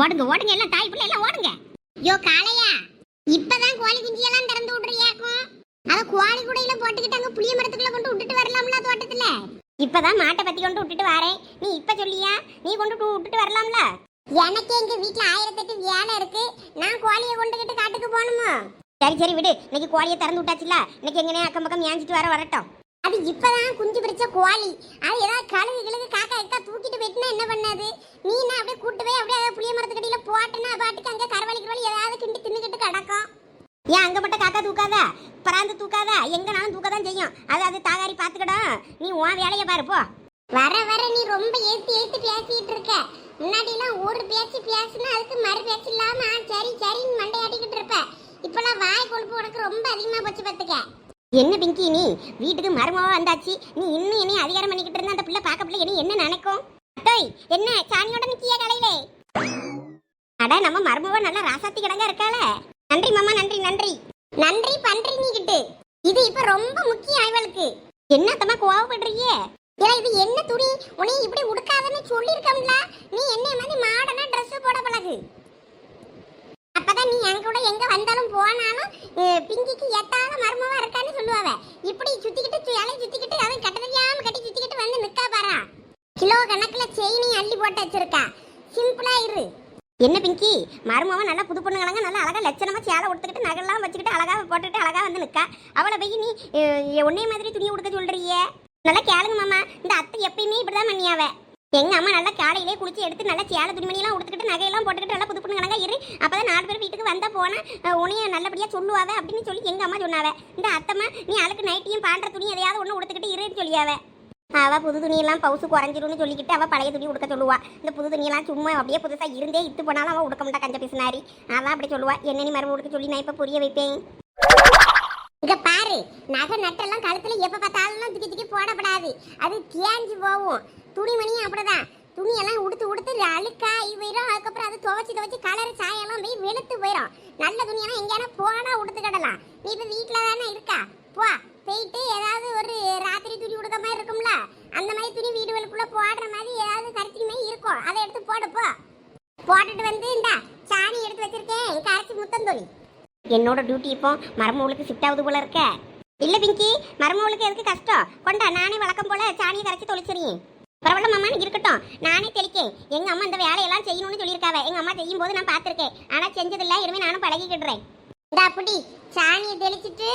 ஓடுங்க ஓடுங்க எல்லாம் தாய் பிள்ளை எல்லாம் ஓடுங்க. யோ காளையா இப்பதான் கோழி குஞ்சியெல்லாம் திறந்து விடுறியாக்கும்? அத கோழி குடையில போட்டுக்கிட்டு அங்க புளிய மரத்துக்குள்ள கொண்டு விட்டுட்டு வரலாம்ல தோட்டத்துல? இப்பதான் மாட்டை பத்தி கொண்டு விட்டுட்டு வரேன் நீ இப்ப சொல்லியா? நீ கொண்டு விட்டுட்டு வரலாம்ல? எனக்கு எங்க வீட்டுல ஆயிரத்தெட்டு வேலை இருக்கு. நான் கோழியை கொண்டுகிட்டு காட்டுக்கு போகணுமா? சரி சரி விடு. இன்னைக்கு கோழியை திறந்து விட்டாச்சுல இன்னைக்கு எங்கனே அக்கம் பக்கம் ஏஞ்சிட்டு வர வரட்டும். அது இப்பதான் குஞ்சு பிடிச்ச கோழி அது ஏதாவது கழுகு கிழகு காக்கா எக்கா தூக்கிட்டு போயிட்டுனா என்ன பண்ணாது? நீனா அப்படியே கூட்டு போய் அப்படியே புளிய புளிய மரத்துக்கடியில போட்டுனா பாட்டுக்கு அங்கே கரவழி கரவழி ஏதாவது கிண்டி தின்னுக்கிட்டு கிடக்கும். ஏன் அங்க மட்டும் காக்கா தூக்காத? பராந்து தூக்காத? எங்கனாலும் தூக்க தான் செய்யும். அது அது தாகாரி பார்த்துக்கிடும் நீ உன் வேலையை பாரு போ. வர வர நீ ரொம்ப ஏத்தி ஏத்தி பேசிட்டு இருக்க. முன்னாடிலாம் ஒரு பேச்சு பேசுனா அதுக்கு மறு பேச்சு இல்லாம சரி சரி சரின்னு மண்டையாட்டிக்கிட்டு இருப்ப. இப்பெல்லாம் வாய் கொழுப்பு உனக்கு ரொம்ப அதிகமாக போச்சு பார்த்துக்க என்ன பிங்கி நீ? வீட்டுக்கு மருமவா வந்தாச்சு. நீ இன்னும் என்னைய அதிகாரம் பண்ணிக்கிட்டு இருந்தா அந்த பிள்ளை பார்க்க பிள்ளை இனி என்ன நினைக்கும் அட்டோய் என்ன? சாணியோட நிக்கிய கலையிலே. அட நம்ம மருமவா நல்லா ராசாத்தி கிடங்க இருக்காள. நன்றி மாமா நன்றி நன்றி. நன்றி பன்றி நீக்கிட்டு இது இப்ப ரொம்ப முக்கியம் இவளுக்கு. என்னத்தம்மா கோவப்படுறீங்க? ஏன்னா இது என்ன துணி? உனையும் இப்படி உடுக்காதன்னு சொல்லிருக்கோம்ல நீ என்ன மாதிரி மாடனா ட்ரெஸ் போட பழகு. நீ என் கூட எங்க வந்தாலும் போனாலும் பிங்கிக்கு எத்தாத மர்மமா இருக்கான்னு சொல்லுவாவ. இப்படி சுத்திக்கிட்டு இலை சுத்திக்கிட்டு அவன் கட்டதையாம கட்டி சுத்திக்கிட்டு வந்து நிக்கா பாரா. கிலோ கணக்குல செயினி அள்ளி போட்டு வச்சிருக்கா. சிம்பிளா இரு. என்ன பிங்கி? மருமவன் நல்லா புது பொண்ணுங்களாங்க நல்லா அழகா லட்சணமா சேலை உடுத்துக்கிட்டு நகைலாம் வச்சுக்கிட்டு அழகா போட்டுட்டு அழகா வந்து நிக்கா. அவளை போய் நீ ஒன்னே மாதிரி துணி உடுக்க சொல்றியே நல்லா கேளுங்க மாமா. இந்த அத்தை எப்பயுமே இப்படிதான் பண்ணியாவ. எங்க அம்மா நல்லா காலையிலே குளிச்சு எடுத்து நல்லா சேலை துணிமணியெல்லாம் உடுத்துக்கிட்டு நகையெல்லாம் போட்டுக்கிட்டு நல்லா புது பொண்ணு கணக்கா இரு. அப்பதான் நாலு பேர் வீட்டுக்கு வந்தா போனா அஹ், நல்லபடியா சொல்லுவாவ அப்படின்னு சொல்லி எங்க அம்மா சொன்னாவ. இந்த அத்தம்மா நீ அழுக்கு நைட்டியும் பாண்ட துணி எதையாவது ஒண்ணு உடுத்துக்கிட்டு இருன்னு சொல்லியாவ. அவ புது துணியெல்லாம் பவுசு குறைஞ்சிரும்னு சொல்லிக்கிட்டு அவ பழைய துணி உடுக்க சொல்லுவா. இந்த புது துணியெல்லாம் சும்மா அப்படியே புதுசா இருந்தே இத்து போனாலும் அவ உடுக்க மாட்டா கஞ்ச பேசினாரி. அதான் அப்படி சொல்லுவா. என்ன நீ உடுக்க சொல்லி நான் இப்ப புரிய வைப்பேன்? இங்க பாரு நகை நட்டெல்லாம் கழுத்துல எப்ப பார்த்தாலும் திக்கி திக்கி போடப்படாது. அது தேஞ்சு போகும். துணிமணியும் அப்படிதான். துணியெல்லாம் உடுத்து உடுத்து அழுக்காய் போயிடும் அதுக்கப்புறம் அது துவைச்சு துவைச்சு கலர் சாயெல்லாம் போய் வெளுத்து போயிடும் நல்ல துணியெல்லாம் எங்கேயான போனா உடுத்துக்கிடலாம் நீ இப்ப வீட்டுல தானே இருக்கா? போ போயிட்டு ஏதாவது ஒரு ராத்திரி துணி உடுக்க மாதிரி இருக்கும்ல? அந்த மாதிரி துணி வீடுகளுக்குள்ள போடுற மாதிரி ஏதாவது கருத்தி மாதிரி இருக்கும். அதை எடுத்து போடு போ. போட்டுட்டு வந்து இந்த சாணி எடுத்து வச்சிருக்கேன். கரைச்சி முத்தந்தொழி என்னோட டியூட்டி இப்போ மரமூளுக்கு ஷிஃப்ட் ஆகுது போல இருக்க. இல்ல பிங்கி மரமூளுக்கு எதுக்கு கஷ்டம்? கொண்டா நானே வழக்கம் போல சாணியை கரைச்சி தொலைச்சிருக்கேன் பரவாயில்ல மாமான்னு இருக்கட்டும். நானே தெளிக்கேன். எங்க அம்மா இந்த வேலையெல்லாம் செய்யணும்னு சொல்லியிருக்காவ. எங்க அம்மா செய்யும் போது நான் பார்த்துருக்கேன். ஆனால் செஞ்சதில்ல இனிமே நானும் பழகிக்கிடுறேன் இந்த அப்படி சாணியை தெளிச்சிட்டு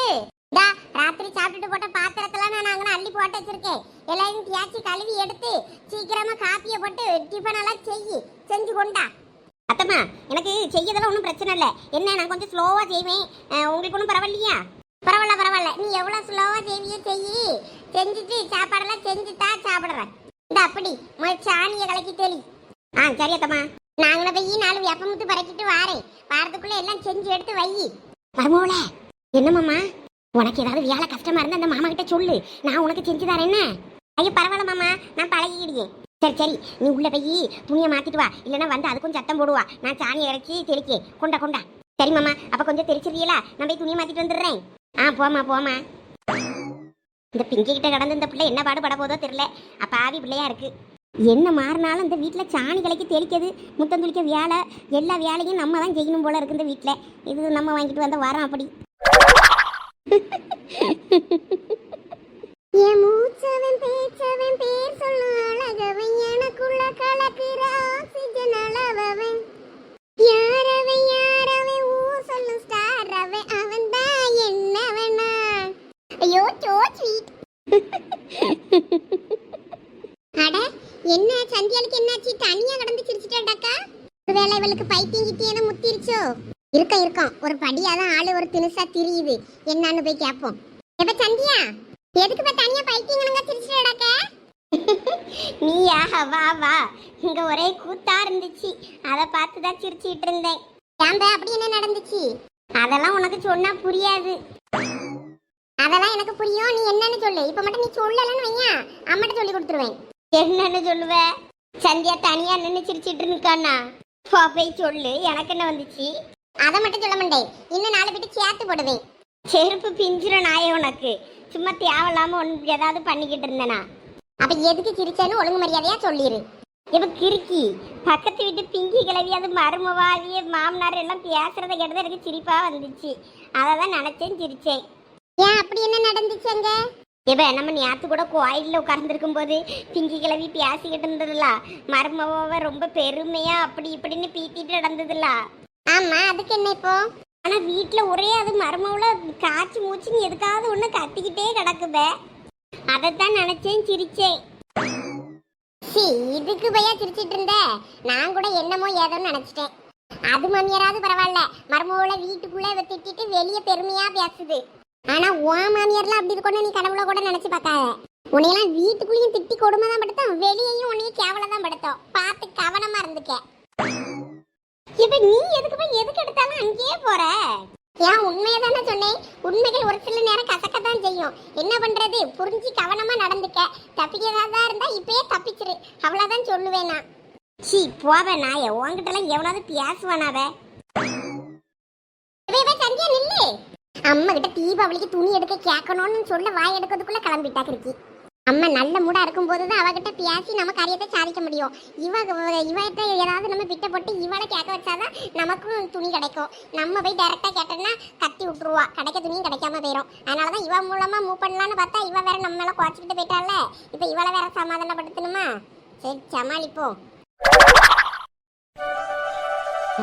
டா ராத்திரி சாப்பிட்டுட்டு போட்ட பாத்திரத்தெல்லாம் நான் அங்கே அள்ளி போட்டு வச்சிருக்கேன். எல்லாரையும் தியாச்சி கழுவி எடுத்து சீக்கிரமா காப்பியை போட்டு டிஃபன் எல்லாம் செய் செஞ்சு கொண்டா. அத்தம்மா எனக்கு செய்யதெல்லாம் ஒன்றும் பிரச்சனை இல்லை. என்ன நான் கொஞ்சம் ஸ்லோவாக செய்வேன். உங்களுக்கு ஒன்றும் பரவாயில்லையா? பரவாயில்ல பரவாயில்ல. நீ எவ்வளோ ஸ்லோவாக செய்வியோ செய் செஞ்சுட்டு சாப்பாடெல்லாம் செஞ்சுட்டா சாப்பிட்றேன். இந்த அப்படி முதல் சாணியை கலக்கி தெளி. ஆ சரி அத்தம்மா. நாங்கள போய் நாலு வெப்பமுத்து பறக்கிட்டு வாரேன். வாரத்துக்குள்ளே எல்லாம் செஞ்சு எடுத்து வை. மருமோல என்னம்மாம்மா? உனக்கு ஏதாவது வேலை கஷ்டமா இருந்தால் அந்த மாமா கிட்ட சொல்லு. நான் உனக்கு செஞ்சு தரேன் என்ன ஐயோ பரவாயில்ல மாமா நான் பழகிக்கிடுவேன் சரி சரி நீ உள்ள போய் துணியை மாத்திட்டு வா. இல்லைன்னா வந்து அதுக்கும் சத்தம் போடுவா. நான் சாணியை இறக்கி தெளிக்கே. கொண்டா கொண்டா. சரி மாமா அப்ப கொஞ்சம் தெரிச்சிருவீங்களா நான் போய் துணியை மாத்திட்டு வந்துடுறேன். ஆ போமா போமா இந்த பிங்கி கிட்ட கடந்து இந்த பிள்ளை என்ன பாடுபட போதோ தெரியல. அப்ப ஆவி பிள்ளையா இருக்கு. என்ன மாறினாலும் இந்த வீட்டில் சாணி கிளைக்கு தெளிக்கிறது முத்தம் துளிக்க வேலை எல்லா வேலையும் நம்ம தான் செய்யணும் போல இருக்கு இந்த வீட்டில் இது நம்ம வாங்கிட்டு வந்த வாரம் அப்படி. என் மூச்சவன் பேச்சவன் பேர் சொல்லும் அழகவன் எனக்குள்ள கலக்கிற ஆக்சிஜன் அளவவன். யாரவன் யாரவன் ஊர் சொல்லும் ஸ்டார் அவன் அவன் தான் என்னவனா ஐயோ சோ ஸ்வீட் அட என்ன சந்தியாளுக்கு என்னாச்சு? தனியா கடந்து சிரிச்சிட்டாக்கா ஒருவேளை இவளுக்கு பைத்தியம் கிட்டியான முத்திருச்சோ? இருக்க இருக்கும். ஒரு படியாதான் ஆளு ஒரு தினுசா திரியுது. என்னன்னு போய் கேட்போம் எப்ப சந்தியா? எதுக்கு இப்ப தனியா பைத்தியங்கனங்க சிரிச்சிட்டாக்க நீயா? வா வா. இங்க ஒரே கூத்தா இருந்துச்சு. அத பார்த்து தான் சிரிச்சிட்டு இருந்தேன். ஏன்பா அப்படி என்ன நடந்துச்சு? அதெல்லாம் உனக்கு சொன்னா புரியாது. அதெல்லாம் எனக்கு புரியும். நீ என்னன்னு சொல்லு. இப்ப மட்டும் நீ சொல்லலன்னு வையா. அம்மாட்ட சொல்லி கொடுத்துருவேன். என்னன்னு சொல்லுவ? சந்தியா தனியா நின்னு சிரிச்சிட்டு இருக்கானா? போ போய் சொல்லு. எனக்கு என்ன வந்துச்சு? அதை மட்டும் சொல்ல மாட்டேன். இன்னும் நாலு பேட்டு சேர்த்து போடுவேன். செருப்பு பிஞ்சிர நாய உனக்கு. சும்மா தேவையில்லாம ஒன்று ஏதாவது பண்ணிக்கிட்டு இருந்தேனா? அப்ப எதுக்கு சிரிச்சேன்னு ஒழுங்கு மரியாதையா சொல்லிடு இப்ப கிறுக்கி பக்கத்து வீட்டு பிங்கி கிளவி அது மருமவாதிய மாமனார் எல்லாம் பேசுறத கேட்டது எனக்கு சிரிப்பா வந்துச்சு. அதை தான் நினைச்சேன் சிரிச்சேன். ஏன் அப்படி என்ன நடந்துச்சுங்க இப்ப நம்ம நேத்து கூட கோயில்ல உட்கார்ந்துருக்கும் போது பிங்கி கிளவி பேசிக்கிட்டு இருந்ததுல மருமவ ரொம்ப பெருமையா அப்படி இப்படின்னு பீத்திட்டு நடந்ததுல. ஆமா அதுக்கு என்ன இப்போ? ஆனா வீட்டில் ஒரே அது மருமவுல காய்ச்சி மூச்சுன்னு எதுக்காவது ஒன்று கத்திக்கிட்டே கிடக்குவே. அதைத்தான் நினச்சேன் சிரிச்சேன். சி இதுக்கு பையா சிரிச்சிட்டு இருந்த? நான் கூட என்னமோ ஏதோன்னு நினைச்சிட்டேன். அது மாமியாராவது பரவாயில்ல. மருமகளை வீட்டுக்குள்ளே திட்டிட்டு வெளியே பெருமையாக பேசுது. ஆனா உன் மாமியார்லாம் அப்படி இருக்கணும் நீ கடவுளை கூட நினச்சி பார்க்காத. உன்னையெல்லாம் வீட்டுக்குள்ளேயும் திட்டி கொடுமை தான் படுத்தோம் வெளியையும் உன்னையும் கேவலம் தான் படுத்தோம். பார்த்து கவனமா இருந்துக்க. இப்ப நீ எதுக்கு போய் எதுக்கு எடுத்தாலும் அங்கேயே போற? ஏன் உண்மையை தானே சொன்னேன்? உண்மைகள் ஒரு சில நேரம் கசக்கத்தான் செய்யும். என்ன பண்றது? புரிஞ்சு கவனமா நடந்துக்க. தப்பிக்கிறதா இருந்தா இப்பயே தப்பிச்சிரு. அவ்வளவுதான் சொல்லுவேன் நான். சீ போவே நாய. உன்கிட்ட எவ்வளவு பேசுவானாவே இவ, சந்தியா நில்லு. அம்மா கிட்ட தீபாவளிக்கு துணி எடுக்க கேட்கணும்னு சொல்ல வாய் எடுக்கிறதுக்குள்ள கிளம்பிட்டா கிருக்கி நம்ம நல்ல மூடா இருக்கும்போது தான் அவகிட்ட பேசி நம்ம காரியத்தை சாதிக்க முடியும். இவ இவகிட்ட ஏதாவது நம்ம பிட்ட போட்டு இவளை கேட்க வச்சாதான் நமக்கும் துணி கிடைக்கும். நம்ம போய் டைரெக்டாக கேட்டோம்னா கத்தி விட்டுருவா. கிடைக்க துணியும் கிடைக்காம போயிடும் அதனாலதான் இவ மூலமா மூவ் பண்ணலான்னு பார்த்தா இவ வேற நம்ம மேலே குறைச்சிக்கிட்டு போயிட்டால இப்ப இவளை வேற சமாதானப்படுத்தணுமா? சரி சமாளிப்போம்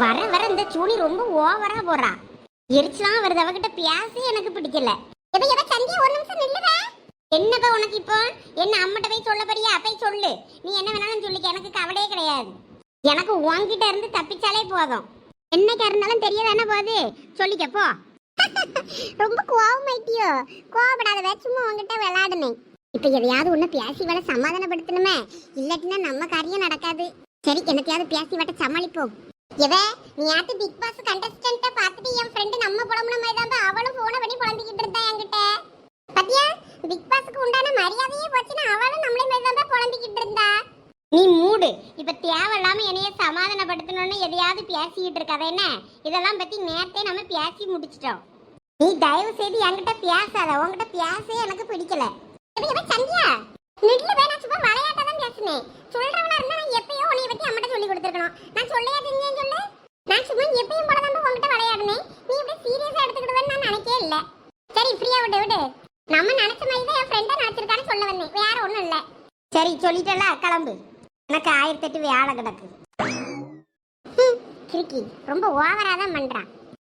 வர வர இந்த சூனி ரொம்ப ஓவரா போறா. எரிச்சலாம் வருது. அவகிட்ட பேசி எனக்கு பிடிக்கல. எதை எதை சந்தி ஒரு நிமிஷம் நில்லுடா என்னப்பா உனக்கு இப்போ? என்ன அம்மட்ட போய் சொல்ல போறியா போய் சொல்லு. நீ என்ன வேணாலும் சொல்லிக்க. எனக்கு கவலையே கிடையாது. எனக்கு உன்கிட்ட இருந்து தப்பிச்சாலே போதும். என்னைக்கா இருந்தாலும் தெரியாதானே போகுது? சொல்லிக்க போ. ரொம்ப கோவமாயிட்டியோ கோவப்படாத சும்மா உன்கிட்ட விளையாடுனேன். இப்போ எதையாவது ஒன்று பேசி வேலை சமாதானப்படுத்தணுமே. இல்லாட்டினா நம்ம காரியம் நடக்காது. சரி என்னத்தையாவது பேசி வட்ட சமாளிப்போம். எவ நீ யாத்து பிக் பாஸ் கண்டஸ்டன்ட்ட பார்த்துட்டு என் ஃப்ரெண்டு நம்ம புலம்புன மாதிரி தான் அவளும் போன பண்ணி புலம்பிக்கிட்டு இருந்தா என்கிட்ட? பத்தியா? பிக் பாஸ்க்கு உண்டான மரியாதையே போச்சுன்னா அவளும் நம்மளே மாதிரி தான் புலம்பிக்கிட்டு இருந்தா. நீ மூடு. இப்ப தேவையில்லாம என்னைய சமாதானப்படுத்தணும்னு எதையாவது பேசிக்கிட்டு இருக்காத என்ன? இதெல்லாம் பத்தி நேத்தே நம்ம பேசி முடிச்சிட்டோம். நீ தயவு செய்து என்கிட்ட பேசாத. உன்கிட்ட பேசவே எனக்கு பிடிக்கல. சந்தியா? நெட்ல வேணா சும்மா விளையாட்டா தான் பேசுனேன். சொல்றவனா இருந்தா நான் எப்பயோ உன்னைய பத்தி அம்மட்ட சொல்லி கொடுத்துருக்கணும். நான் சொல்லையா செஞ்சேன்னு சொல்லு. நான் சும்மா எப்பயும் போல தான் உன்கிட்ட விளையாடுனேன். நீ இப்படி சீரியஸா எடுத்துக்கிடுவேன்னு நான் நினைக்கவே இல்ல. சரி ஃப்ரீயா விட்டு விடு. நம்ம நினைச்ச மாதிரி தான் என் ஃப்ரெண்டா நினைச்சிருக்கான்னு சொல்ல வந்தேன். வேற ஒண்ணும் இல்ல. சரி சொல்லிட்டல கிளம்பு. எனக்கு ஆயிரத்தெட்டு வேலை கிடக்கு. கிறுக்கி. ரொம்ப ஓவரா தான் பண்றான்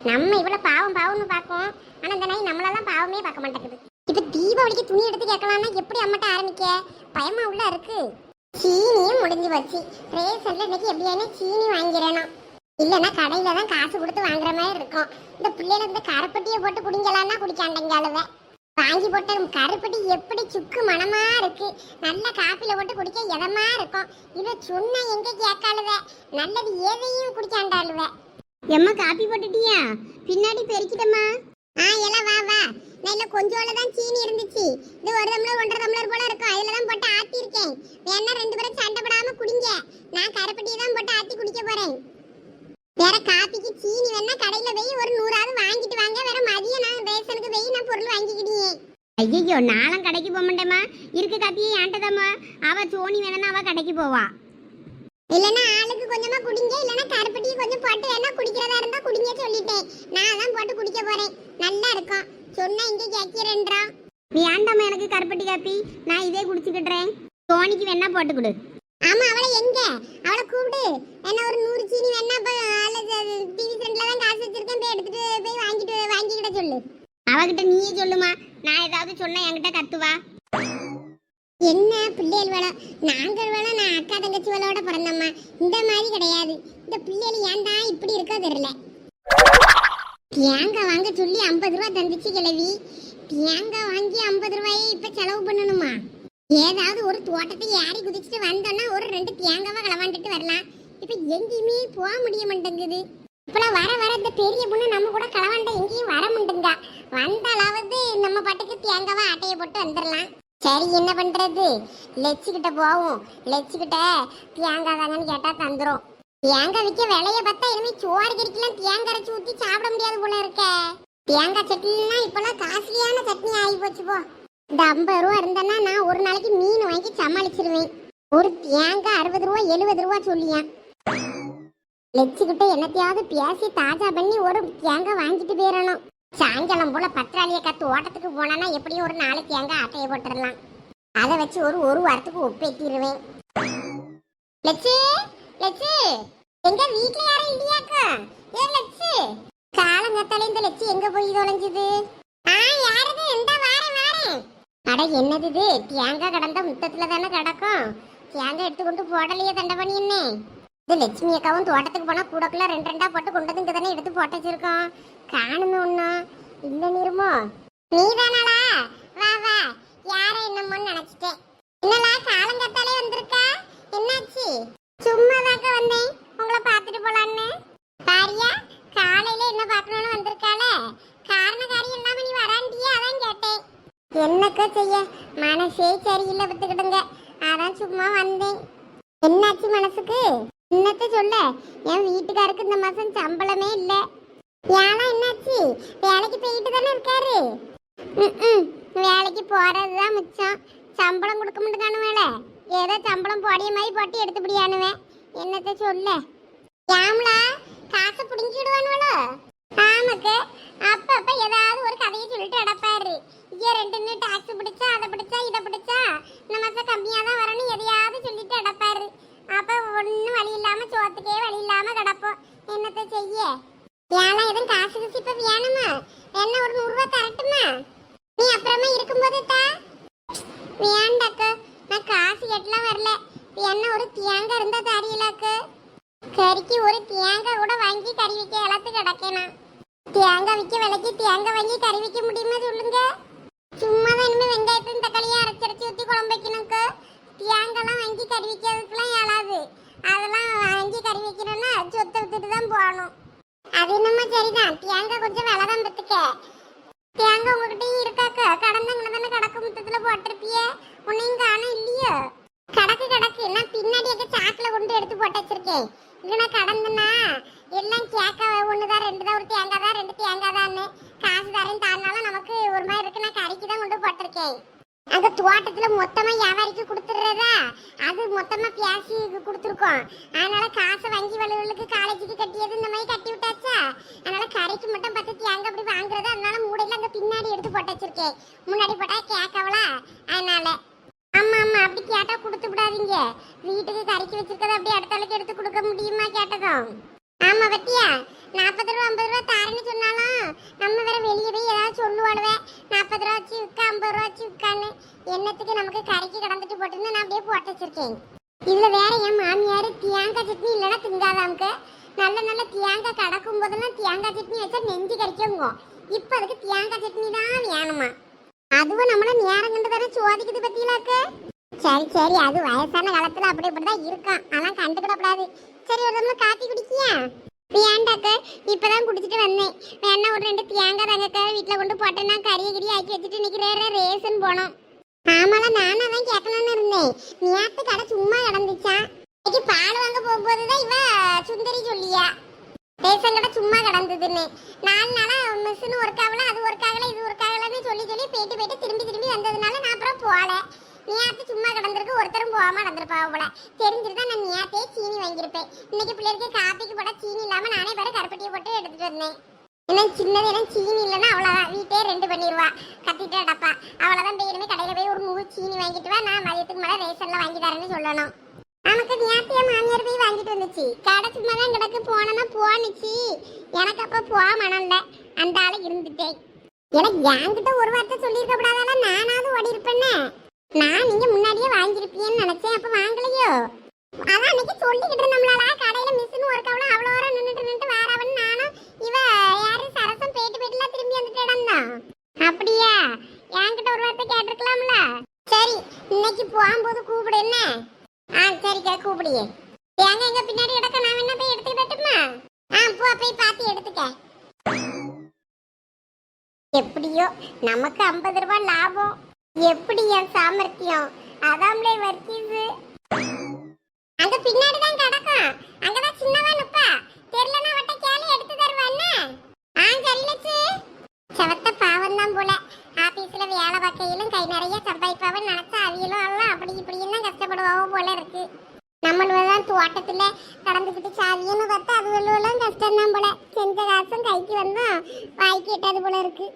நம்ம இவ்வளவு பாவம் பாவம்னு பார்ப்போம். ஆனா இந்த நாய் நம்மளெல்லாம் பாவமே பார்க்க மாட்டேங்குது. இப்ப தீபாவளிக்கு துணி எடுத்து கேட்கலாம்னா எப்படி அம்மட்ட ஆரம்பிக்க? பயமா உள்ள இருக்கு. சீனியும் முடிஞ்சு போச்சு. ரேஷன்ல இன்னைக்கு எப்படியானே சீனி வாங்கிறேனா இல்லைன்னா கடையில தான் காசு கொடுத்து வாங்குற மாதிரி இருக்கும். இந்த பிள்ளைல இந்த கருப்பட்டியை போட்டு குடிங்கலான்னா குடிக்காண்டங்க அழுவ. வாங்கி போட்ட கருப்பட்டி எப்படி சுக்கு மணமா இருக்கு. நல்ல காப்பில போட்டு குடிக்க இதமா இருக்கும். இத சொன்னா எங்க கேட்காளுவ? நல்லது எதையும் குடிக்காண்டாளுவ? எம்மா காப்பி போட்டுட்டியா? பின்னாடி பெருக்கிட்டம்மா. ஆ எல்லாம் வா வா. நல்ல கொஞ்சோல தான் சீனி இருந்துச்சு. இது ஒரு டம்ளர் ஒன்றரை டம்ளர் போல இருக்கும் அதுல தான் போட்டு ஆத்தி இருக்கேன் வேணா ரெண்டு பேரும் சண்டை போடாம குடிங்க நான் கருப்பட்டியை தான் போட்டு ஆத்தி குடிக்க போறேன் வேற காப்பிக்கு சீனி வேணா கடையில போய் ஒரு நூறாவது வாங்கிட்டு வாங்க வேற மதியம் நான் ரேஷனுக்கு போய் நான் பொருள் வாங்கிக்கிட்டீங்க ஐயோ நானும் கடைக்கு போக மாட்டேமா இருக்க காப்பியை ஏன்ட்டதாம்மா அவ சோனி வேணா அவ கடைக்கு போவா. இல்லனா ஆளுக்கு கொஞ்சமா குடிங்க இல்லனா கருப்பட்டியை கொஞ்சம் போட்டு வேணா குடிக்கிறதா இருந்தா குடிங்க சொல்லிட்டேன். நான் தான் போட்டு குடிக்க போறேன். நல்லா இருக்கும். சொன்னா இங்க கேட்கிறேன்றா. நீ ஏண்டாமா எனக்கு கருப்பட்டி காப்பி? நான் இதே குடிச்சுக்கிடுறேன் சோனிக்கு வேணா போட்டு கொடு. ஆமா அவளை எங்க? அவளை கூப்பிடு. என்ன ஒரு நூறு சீனி வேணா டிவி சென்டர்ல தான் காசு வச்சிருக்கேன். போய் எடுத்துட்டு போய் வாங்கிட்டு வாங்கிக்கிட சொல்லு. அவகிட்ட நீயே சொல்லுமா. நான் ஏதாவது சொன்னா என்கிட்ட கத்துவா? என்ன பிள்ளைகள் வேலை நாங்கள் வேலை நான் அக்கா தங்கச்சி வேலையோட பிறந்தம்மா. இந்த மாதிரி கிடையாது. இந்த பிள்ளைகள் ஏன்டா இப்படி இருக்கோ தெரியல. தேங்காய் வாங்க சொல்லி ஐம்பது ரூபா தந்துச்சு கிழவி. தேங்காய் வாங்கி ஐம்பது ரூபாயை இப்ப செலவு பண்ணணுமா? ஏதாவது ஒரு தோட்டத்தை ஏறி குதிச்சுட்டு வந்தோன்னா ஒரு ரெண்டு தேங்காவை களவாண்டுட்டு வரலாம். இப்ப எங்கேயுமே போக முடிய மாட்டேங்குது. இப்பெல்லாம் வர வர இந்த பெரிய பொண்ணு நம்ம கூட களவாண்ட எங்கேயும் வர முடியுங்க வந்தாலாவது நம்ம பாட்டுக்கு தேங்காவை ஆட்டையை போட்டு வந்துடலாம். சரி என்ன பண்றது? லெச்சுக்கிட்ட போவோம். லெச்சுக்கிட்ட தேங்காய் தாங்கன்னு கேட்டா தந்துடும் தேங்காய் விற்க விலைய பார்த்தா இனிமே சோறு கறிக்கலாம் தேங்காய் அரைச்சி ஊற்றி சாப்பிட முடியாது போல இருக்க. தேங்காய் சட்னிலாம் இப்பெல்லாம் காஸ்ட்லியான சட்னி ஆகி போச்சு போ. இந்த ஐம்பது ரூபா இருந்தேன்னா நான் ஒரு நாளைக்கு மீன் வாங்கி சமாளிச்சிருவேன். ஒரு தேங்காய் அறுபது ரூபா எழுபது ரூபா சொல்லியான் லட்சுக்கிட்ட என்னத்தையாவது பேசி தாஜா பண்ணி ஒரு தேங்காய் வாங்கிட்டு போயிடணும் சாயங்காலம் போல பத்திராளிய கத்து ஓட்டத்துக்கு போனானா எப்படியும் ஒரு நாலு தேங்காய் ஆட்டையை போட்டுடலாம் அதை வச்சு ஒரு ஒரு வாரத்துக்கு ஒப்பேத்திடுவேன் லட்சு லட்சு எங்க வீட்டுல யாரும் இல்லையாக்கா? ஏ லட்சு காலங்கத்தால இந்த லட்சு எங்க போய் தொலைஞ்சது? ஆ யாரது? இந்த வாரம் வாரேன் அட என்னது இது? தேங்காய் கடந்த முத்தத்துல தானே கிடக்கும். தேங்காய் எடுத்துக்கொண்டு போடலையே தண்டை பண்ணி என்ன இது லட்சுமி அக்காவும் தோட்டத்துக்கு போனா கூடக்குள்ள ரெண்டு ரெண்டா போட்டு கொண்டு வந்து தானே எடுத்து போட்டு வச்சிருக்கோம். காணுமே ஒண்ணும் இல்ல நிருமோ. நீ தானாளா வா வா. யார என்னமோன்னு நினைச்சிட்டேன். என்னலா காலங்கத்தாலே வந்திருக்கா? என்னாச்சு? சும்மா தாக்க வந்தேன். உங்களை பார்த்துட்டு போலான்னு. பாரியா காலையில என்ன பார்க்கணும்னு வந்திருக்காளே? காரியம் இல்லாம நீ வராண்டியே அதான் கேட்டேன். என்னக்க செய்ய? மனசே சரியில்லை வித்துக்கிடுங்க அதான் சும்மா வந்தேன். என்னாச்சு மனசுக்கு? என்னத்த சொல்ல? என் வீட்டுக்காருக்கு இந்த மாசம் சம்பளமே இல்ல. ஏன்னா என்னாச்சு? வேலைக்கு போயிட்டு தானே இருக்காரு. ம்ம். வேலைக்கு போறதுதான் மிச்சம். சம்பளம் கொடுக்க மாட்டேங்கானுவேல ஏதோ சம்பளம் போடிய மாதிரி போட்டு எடுத்துப்படியானுவேன் என்னத்த சொல்ல? ஏம்லா காசை பிடிங்கிடுவானுவளோ ஆமாக்கு அப்பப்ப ஏதாவது ஒரு கதையை சொல்லிட்டு அடப்பாரு ஐயோ ரெண்டுன்னு டாக்ஸ் பிடிச்சா அதை பிடிச்சா இதை பிடிச்சா இந்த மாசம் கம்மியா தான் வரணும் எதையாவது சொல்லிட்டு அடப்பாரு அப்ப ஒண்ணும் வழி இல்லாம சோத்துக்கே வழி இல்லாம கிடப்போம் என்னத்த செய்ய ஏன்னா எதுவும் காசு கீசு இப்ப வேணுமா என்ன ஒரு நூறு ரூபாய் தரட்டுமா நீ அப்புறமா இருக்கும்போது தா வேண்டாக்க நான் காசு கட்டலாம் வரல என்ன ஒரு தேங்காய் இருந்தா தரியலாக்கு கறிக்கு ஒரு தேங்காய் கூட வாங்கி கறி வைக்க இழத்து கிடக்கேனா? தேங்காய் விற்க விலைக்கு தேங்காய் வாங்கி கறி வைக்க முடியுமா சொல்லுங்க? சும்மா தான் இனிமே வெங்காயத்தையும் தக்காளியும் அரைச்சரைச்சி ஊற்றி குழம்பு வைக்கணுக்கு தேங்காய்லாம் வாங்கி கறி வைக்கிறதுக்குலாம் ஏழாது அதெல்லாம் வாங்கி கறி வைக்கணும்னா சொத்தை வித்துட்டு தான் போகணும். அது என்னமோ சரிதான். தேங்காய் கொஞ்சம் விலை தான் பத்துக்க தேங்காய் உங்ககிட்டயும் இருக்காக்க? கடந்த தானே கடக்கு முத்தத்துல போட்டிருப்பிய? உன்னையும் காணும் இல்லையோ? கடக்கு கடக்கு. நான் பின்னாடி எங்க சாக்கில் கொண்டு எடுத்து போட்டு வச்சிருக்கேன். இல்லைன்னா கடந்தனா? எல்லாம் கேட்க ஒண்ணுதான் ரெண்டு தான் ஒரு தேங்காய் தான் ரெண்டு தேங்காய் தான்னு காசு தரேன் தானாலும் நமக்கு ஒரு மாதிரி இருக்கு. நான் கறிக்கு தான் கொண்டு போட்டிருக்கேன். அந்த தோட்டத்துல மொத்தமா வியாபாரிக்கு கொடுத்துடுறதா? அது மொத்தமா பேசி கொடுத்துருக்கோம். அதனால காசை வங்கி வலுவலுக்கு காலேஜுக்கு கட்டியது இந்த மாதிரி கட்டி விட்டாச்சா? அதனால கரைக்கு மட்டும் பத்து தேங்க அப்படி வாங்குறது. அதனால மூடையில அங்க பின்னாடி எடுத்து போட்டு வச்சிருக்கேன். முன்னாடி போட்டா கேட்கவளா அதனால ஆமா ஆமா அப்படி கேட்டா கொடுத்து விடாதீங்க. வீட்டுக்கு கறிக்கு வச்சிருக்கத அப்படியே அடுத்த ஆளுக்கு எடுத்து கொடுக்க முடியுமா கேட்டதும்? ஆமா பத்தியா? நாற்பது ரூபா ஐம்பது ரூபா தாரேன்னு சொன்னாலும் நம்ம வேற வெளியே போய் ஏதாவது சொல்லுவாடுவேன் நாற்பது ரூபா வச்சு விற்கா ஐம்பது ரூபா வச்சு விற்கான்னு. என்னத்துக்கு நமக்கு கறிக்கு கடந்துட்டு போட்டுன்னு நான் அப்படியே போட்டு வச்சிருக்கேன். இதுல வேற என் மாமியார் தேங்காய் சட்னி இல்லைன்னா திங்காதாமுக்கு. நல்ல நல்ல தேங்காய் கடக்கும் போதெல்லாம் தேங்காய் சட்னி வச்சா நெஞ்சு கறிக்குங்க இப்ப அதுக்கு தேங்காய் சட்னி தான் வேணுமா? அதுவும் நம்மள நேரம் கண்டு தானே சோதிக்குது பத்தியிலாக்கு? சரி சரி அது வயசான காலத்துல அப்படி இப்படிதான் இருக்கான். அதெல்லாம் கண்டுக்கிடக்கூடாது. சரி ஒரு தம்ள காப்பி குடிக்கியா? வேண்டாக்க இப்பதான் குடிச்சிட்டு வந்தேன். வேணா ஒரு ரெண்டு தேங்காய் தங்கக்க வீட்டுல கொண்டு போட்டேன்னா கறியை கிரி ஆக்கி வச்சுட்டு இன்னைக்கு ரேசன் போனோம். ஆமால நானும் அதான் கேட்கணும்னு இருந்தேன். நேத்து கடை சும்மா கிடந்துச்சான் இன்னைக்கு பால் வாங்க போகும்போதுதான் இவ சுந்தரி சொல்லியா? ரேஷன் கடை சும்மா கிடந்ததுன்னு. நாலு நாளா மிஷின் ஒர்க் ஆகல அது ஒர்க் ஆகல இது ஒர்க் ஆகலன்னு சொல்லி சொல்லி போயிட்டு போயிட்டு திரும்பி திரும்பி வந்ததுனால நான் அப்புறம் போகல. நேத்து சும்மா கிடந்திருக்கு ஒருத்தரும் போகாம நடந்திருப்பா போல தெரிஞ்சிருந்தா நான் நேத்தே சீனி வாங்கியிருப்பேன். இன்னைக்கு பிள்ளைகளுக்கு காப்பிக்கு போட சீனி இல்லாம நானே பாரு கருப்பட்டியை போட்டு எடுத்துட்டு வந்தேன். ஏன்னா சின்னது ஏன்னா சீனி இல்லைன்னா அவ்வளோதான் வீட்டே ரெண்டு பண்ணிடுவா கத்திட்டு அடப்பா அவ்வளோதான் போய் கடையில கடையில் போய் ஒரு நூறு சீனி வாங்கிட்டு வா. நான் மதியத்துக்கு மேலே ரேஷன்ல வாங்கி தரேன்னு சொல்லணும். நமக்கு நேத்து மாமியார் போய் வாங்கிட்டு வந்துச்சு. கடை சும்மா தான் கிடக்கு போனேன்னா போனுச்சு எனக்கு அப்ப போக மனம் அந்த ஆளு இருந்துட்டேன். எனக்கு என்கிட்ட ஒரு வார்த்தை சொல்லியிருக்க கூடாதால நானாவது ஓடி இருப்பேன்னு நான் நீங்க முன்னாடியே வாங்கியிருப்பீங்கன்னு நினைச்சேன். அப்ப வாங்கலையோ? அதான் அன்னைக்கு சொல்லிக்கிட்டு நம்மளால. கடையில மிஷின் ஒரு கவலை அவ்வளோ வர நின்றுட்டு நின்றுட்டு வேறவன் நானும் இவ யாரு சரசம் போயிட்டு போயிட்டுலாம் திரும்பி வந்துட்டு இடந்தான் அப்படியா? என்கிட்ட ஒரு வார்த்தை கேட்டிருக்கலாம்ல. சரி இன்னைக்கு போகும்போது கூப்பிடு என்ன? ஆ சரிக்கா கூப்பிடியே. தேங்க எங்க பின்னாடி கிடக்க நான் என்ன போய் எடுத்துக்கிட்டட்டுமா ஆ போ போய் பார்த்து எடுத்துக்க. எப்படியோ நமக்கு ஐம்பது ரூபாய் லாபம். எப்படி என் சாமர்த்தியம்? அதாம்லே வர்க்கீஸு. அங்க பின்னாடி தான் கிடக்கும். அங்கதான் சின்னவா நிப்பா. தெரியலன்னா வட்ட கேளு எடுத்து தருவான்னு ஆ சரிலச்சு செவத்த பாவம் தான் போல. ஆபீஸ்ல வேலை பார்க்கையிலும் கை நிறைய சம்பாதிப்பாவன்னு நினைச்சா அவியலும் எல்லாம் அப்படி இப்படின்னு கஷ்டப்படுவாவோ போல இருக்கு. நம்மளுவதான் தோட்டத்துல கடந்துக்கிட்டு சாதியன்னு பார்த்தா அதுவெல்லாம் கஷ்டம் தான் போல. செஞ்ச காசும் கைக்கு வந்தா வாய்க்கு எட்டாது போல இருக்கு.